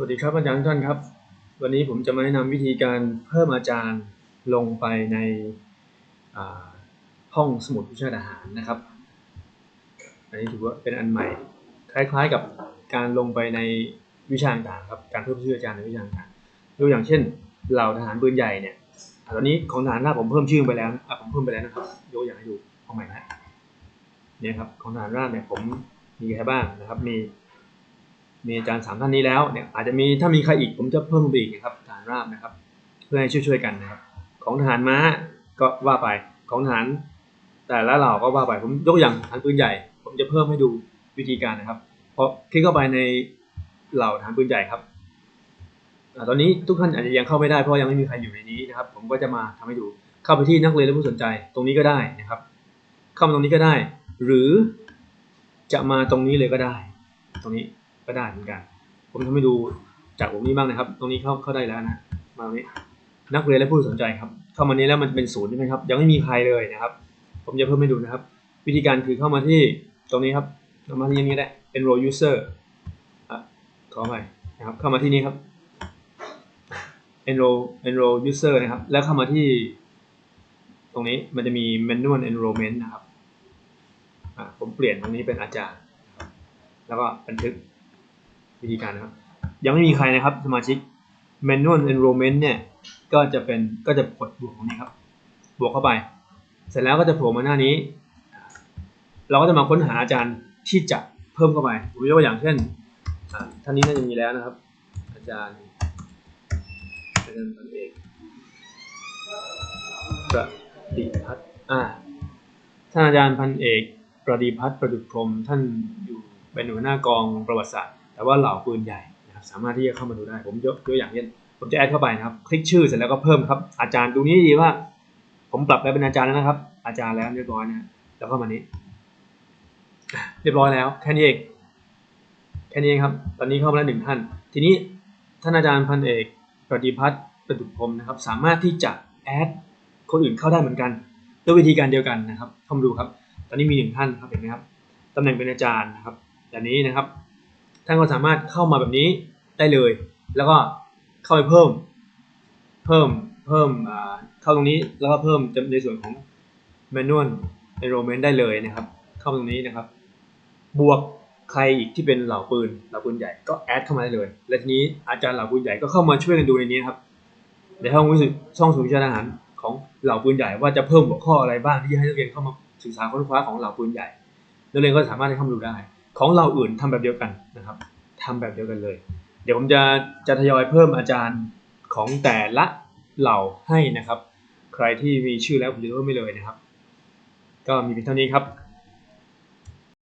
สวัสดีครับอาจารย์ทุกท่านครับ วันนี้ผมจะมาแนะนำวิธีการเพิ่มอาจารย์ลงไปในห้องสมุดวิชาทหารนะครับ อันนี้ถือว่าเป็นอันใหม่ คล้ายๆกับการลงไปในวิชาต่างๆครับการเพิ่มชื่ออาจารย์ในวิชาต่างๆยกอย่างเช่นเหล่าทหารปืนใหญ่เนี่ยตอนนี้ของทหารราบผมเพิ่มชื่อไปแล้วอะผมเพิ่มไปแล้วนะครับยกอย่างให้ดูเอาใหม่นะเนี่ยครับของทหารราบเนี่ยผมมีใครบ้างนะครับมี มีอาจารย์สามท่านนี้แล้วเนี่ยอาจจะมีถ้ามีใครอีกผมจะเพิ่มอีกนะครับทหารราบนะครับ เพื่อให้ช่วยๆกันนะครับของทหารม้าก็ว่าไปของทหารแต่ละเหล่าก็ว่าไปผมยกอย่างทหารปืนใหญ่ ผมจะเพิ่มให้ดูวิธีการนะครับพอคลิกเข้าไปในเหล่าทหารปืนใหญ่ครับอตอนนี้ทุกท่านอาจจะยังเข้าไม่ได้เพราะยังไม่มีใครอยู่ในนี้นะครับ ผมก็จะมาทำให้ดูเข้าไปที่นักเรียนและผู้สนใจตรงนี้ก็ได้นะครับ เข้ามาตรงนี้ก็ได้ หรือจะมาตรงนี้เลยก็ได้ ตรงนี้ ก็ได้เหมือนกัน ผมทำให้ดูจากผมนี้บ้างนะครับ ตรงนี้เข้าเข้าได้แล้วนะมาตรงนี้นักเรียนและผู้สนใจครับ เข้ามานี้แล้วมันจะเป็นศูนย์ใช่ไหมครับ ยังไม่มีใครเลยนะครับ ผมจะเพิ่มให้ดูนะครับ วิธีการคือเข้ามาที่ตรงนี้ครับเข้ามาที่นี้ได้ enroll user อะขอใหม่นะครับ เข้ามาที่นี้ครับ enroll enroll user นะครับ แล้วเข้ามาที่ ตรงนี้มันจะมี manual enrollment นะครับ อะผมเปลี่ยนตรงนี้เป็นอาจารย์ แล้วก็บันทึก วิธีการนะครับ ยังไม่มีใครนะครับสมาชิก manual enrollment เนี่ยก็จะเป็นก็จะกดบวกตรงนี้ครับ บวกเข้าไป เสร็จแล้วก็จะโผล่มาหน้านี้ เราก็จะมาค้นหาอาจารย์ที่จะเพิ่มเข้าไปผมยกตัวอย่างเช่นท่านนี้น่าจะมีแล้วนะครับ อาจารย์อาจารย์พันเอกประดิพัฒน์อ่าท่านอาจารย์พันเอกประดิพัฒน์ประดุจพรหมท่านอยู่เป็นหัวหน้ากองประวัติศาสตร์ แต่ว่าเหล่าปืนใหญ่นะครับสามารถที่จะเข้ามาดูได้ ผมยกตัวอย่างเช่นผมจะแอดเข้าไปนะครับ คลิกชื่อเสร็จแล้วก็เพิ่มครับ อาจารย์ดูนี้ดีว่า ผมปรับได้เป็นอาจารย์แล้วนะครับ อาจารย์แล้วเรียบร้อยนะแล้วก็มานี้ เรียบร้อยแล้วแค่นี้เองแค่นี้เองครับ ตอนนี้เข้ามาแล้วหนึ่งท่าน ทีนี้ท่านอาจารย์พันเอกประดิพัฒน์ประดุจพรหมนะครับ สามารถที่จะแอดคนอื่นเข้าได้เหมือนกันด้วยวิธีการเดียวกันนะครับเข้ามาดูครับ ตอนนี้มีหนึ่งท่านครับเห็นไหมครับตำแหน่งเป็นอาจารย์นะครับอย่างนี้นะครับ ท่านก็สามารถเข้ามาแบบนี้ได้เลย แล้วก็เข้าไปเพิ่ม เพิ่มเพิ่มเข้าตรงนี้แล้วก็เพิ่มในส่วนของ manual enrollment ได้เลยนะครับ เข้าตรงนี้นะครับ บวกใครอีกที่เป็นเหล่าปืนเหล่าปืนใหญ่ก็แอดเข้ามาได้เลย และทีนี้อาจารย์เหล่าปืนใหญ่ก็เข้ามาช่วยกันดูในนี้ครับในห้องวิสิช่องสูงวิชาทหารของเหล่าปืนใหญ่ว่าจะเพิ่มหัวข้ออะไรบ้างที่ให้นักเรียนเข้ามาศึกษาค้นคว้าของเหล่าปืนใหญ่นักเรียนก็สามารถให้เข้ามาดูได้ ของเราอื่นทำแบบเดียวกันนะครับทำแบบเดียวกันเลย เดี๋ยวผมจะจะทยอยเพิ่มอาจารย์ของแต่ละเหล่าให้นะครับ ใครที่มีชื่อแล้วผมจะเพิ่มไม่เลยนะครับ ก็มีเพียงเท่านี้ครับ